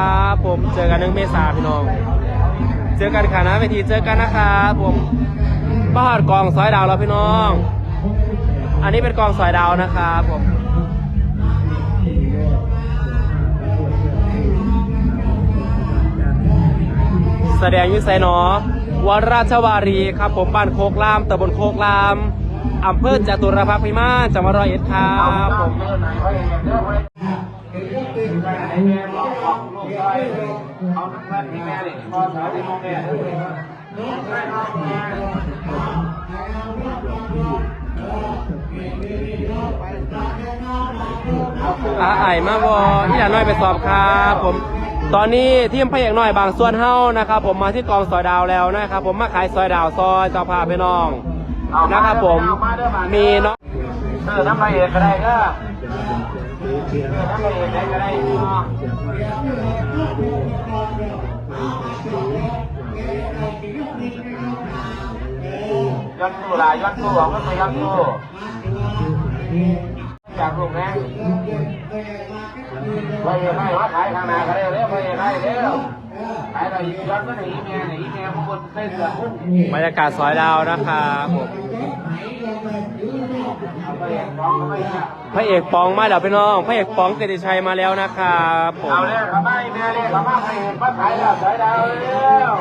ครับผมเจอกันหนึ่งเมษาพี่น้อง เจอกันค่ะนะเวทีเจอกันนะครับผมบ้านกองสอยดาวแล้วพี่น้อง อันนี้เป็นกองสอยดาวนะครับผมแสดงยุไซนอวัดราชวารีครับผมบ้านโคกลามตำบลโคกลามอำเภอจตุรพักษ์พิมานจังหวัดร้อยเอ็ดครับผม อาไอมาบอที่หลานน้อยไปสอบครับผม ตอนนี้ทีมพระเอกน้อยบางส่วนเฮ้านะครับ ผมมาที่กองซอยดาวแล้วนะครับ ผมมาขายซอยดาวซอยเจ้าพาพี่น้องนะครับผมมีเนาะเออน้ำไปเอกก็ได้ก็ เออน้อกได้ก็ได้เนาะย้อนตู้ลายย้อนตู้เอาขึ้นไปย้อนตู้ อยากลูกแม่ไปเอกให้ว่าขายทางนาก็ได้เร็วไปเอกให้เร็วขายเราย้อนก็ไหนีเมียหนีเมียพวกคนเส้นเสือหุ้นบรรยากาศซอยดาวนะครับผมเอาไปเอกมองไม่ยากพระเอกปองมาเดี๋ยวพี่น้องพระเอกปองเกติชัยมาแล้วนะครับผมเอาเลยครับไม่แม่เลยครับมาไปมาขายแล้วขายดาวเร็ว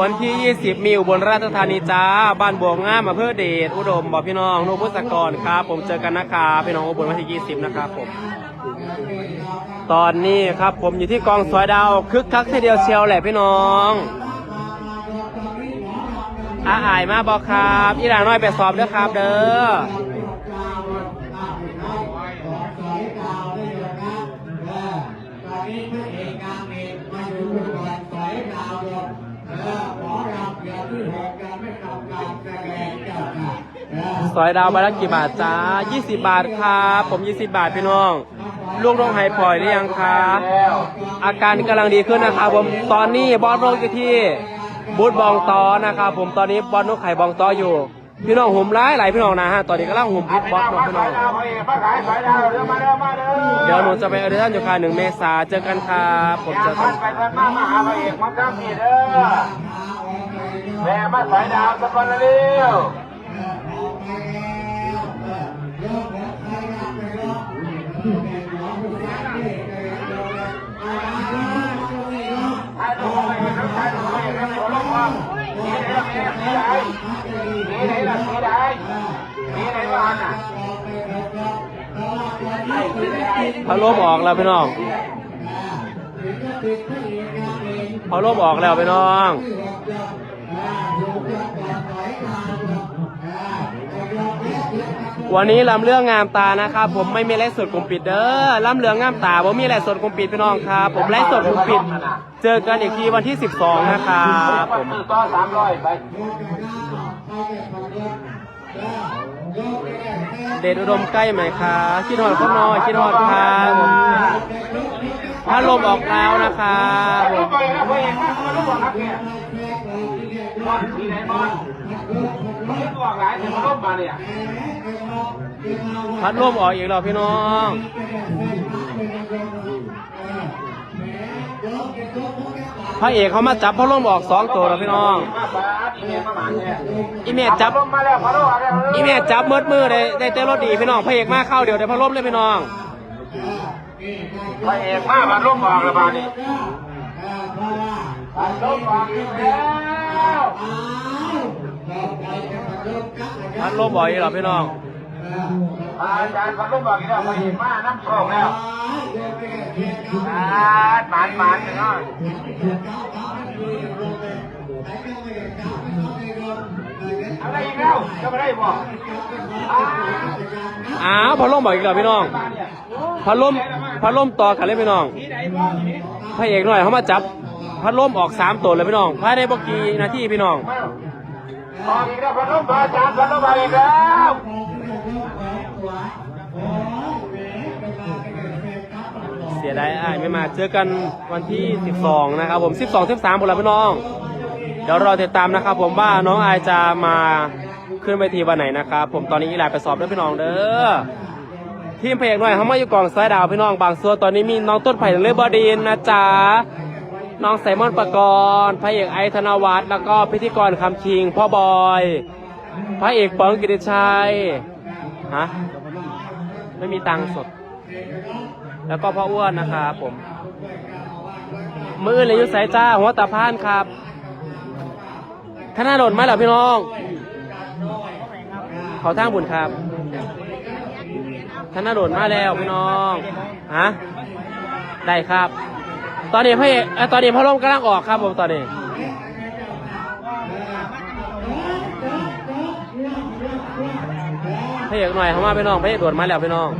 วันที่ 20 มีอุบลราชธานีจ้า บ้านบวงงามอำเภอเดช อุดมบอกพี่น้องนุพุทธกรครับ ผมเจอกันนะครับพี่น้องอุบลวันที่ 20 นะครับผม ตอนนี้ครับผมอยู่ที่กองสวยดาวคึกคักทีเดียวเชียวแหละพี่น้องอาอายมาบอกครับอีหลาน้อยไปสอบเด้อครับเด้อ สอยดาวใบละกี่บาทจ้า20 บาทครับ ผม 20 บาทพี่น้อง ลูกน้องไฮปล่อยหรือยังคะอาการกำลังดีขึ้นนะครับผม ตอนนี้บอสโรอยู่ที่บูธบองตอนะครับผม ตอนนี้บอสนกไข่บองตออยู่ พี่น้องหุ่มร้ายหลายพี่น้องนะฮะตอนนี้กำลังหุ่มบูธบอสนกพี่น้องเดี๋ยวหนูจะไปออเดชั่นอยู่ค่ะหนึ่งเมษาเจอกันครับผมจอกัพันนไปพันมามาหาพระเอกมาจ้ามีเด้อแม่มาขายดาวสักคนเร็วถ่ายรูปไปครับถ่ายรูปไปครับขอลงมาสีไหนล่ะสีไหนสีไหนล่ะสีไหนสี ไหนบ้านอะไอ้สีไหนพะโลบออกแล้วพี่น้องพะโลบออกแล้วพี่น้องวันนี้ลำเรื่องงามตานะครับผมไม่มีไลฟ์สดกลุ่มปิดเด้อลำเรื่องงามตาผมมีไลฟ์สดกลุ่มปิดพี่น้องครับ ผมไลฟ์สดกลุ่มปิด เจอกันอีกทีวันที่ 12 นะครับผมซื้อต่อสามร้อยไป เดชอุดมใกล้ไหมคะคิดหอดข้างนอยคิดหอดครับพัดลมออกแล้วนะคะพ่อเอกมาเนี่ยบอลสีไหนมันลูกบอกหลายแต่มันมาเนี่ยพัดลมออกอีกแล้วพี่น้อง ระเอกเขามาจับพัดลมออกสองตัวแล้วพี่น้องมาปาอีเมลมาหมานเนี่ยอีเมจจับลงมาแล้วพอลูกมาแล้วอีเมจจับมืดมือได้ได้เต้นรถดีพี่น้องพระเอกมาเข้าเดี๋ยวได้พัดลมเลยพี่น้องพ่อเอกมามันลูกบอกแล้วบานี่มันลูกบอกอีกแล้วพัดลมออกอีกแล้วพี่น้อง อาจารย์มันลูกบอกอีกแล้วพ่อเอกมาน้ำโชคแล้วอ่าหมานหมานเนาะอะไรอีกแล้วจะไม่ได้บอกอ่าอ้าวพัดลมออกอีกแล้วพี่น้องพัดลมพัดลมต่อกันเลยพี่น้องที่ไหนบ้างนี่พระเอกหน่อยเขามาจับพัดลมออกสามตัวเลยพี่น้องภายในบกี่นาทีพี่น้องออกอีกแล้วพนุบาจารย์พนุบาอีกแล้ว เสียดายอ้ายไม่มาเจอกันวันที่ 12 นะครับผม 12 13ผมแล้วพี่น้อง เดี๋ยวรอติดตามนะครับผมว่าน้องอายจะมาขึ้นเวทีวันไหนนะครับผมตอนนี้อีหลาไปสอบด้วพี่น้องเด้อทีมเพลงหน่อยเขามาอยู่กองสายดาวพี่น้องบางส่วนตอนนี้มีน้องต้นไผ่เลือบดินนะจ๊ะน้องไซมอนปกรณ์พระเอกไอธนวัฒน์แล้วก็พิธีกรคำคิง พ่อบอย พระเอกป๋องกิติชัย ฮะไม่มีตังค์สด แล้วก็พ่ออ้วนนะครับผม มือเลยอยุสายจ้า หัวตาพานครับท่านหน้าโดนไหมเหรอพี่น้อง เขาทางบุญครับท่านหน้าโดนมาแล้วพี่น้องฮะได้ครับ ตอนนี้พระเอกเอ่อตอนนี้พระร่มกำลังออกครับผมตอนนี้ ระเอกหน่อยเขามาพี่น้องพระเอกโดดมาแล้วพี่น้อง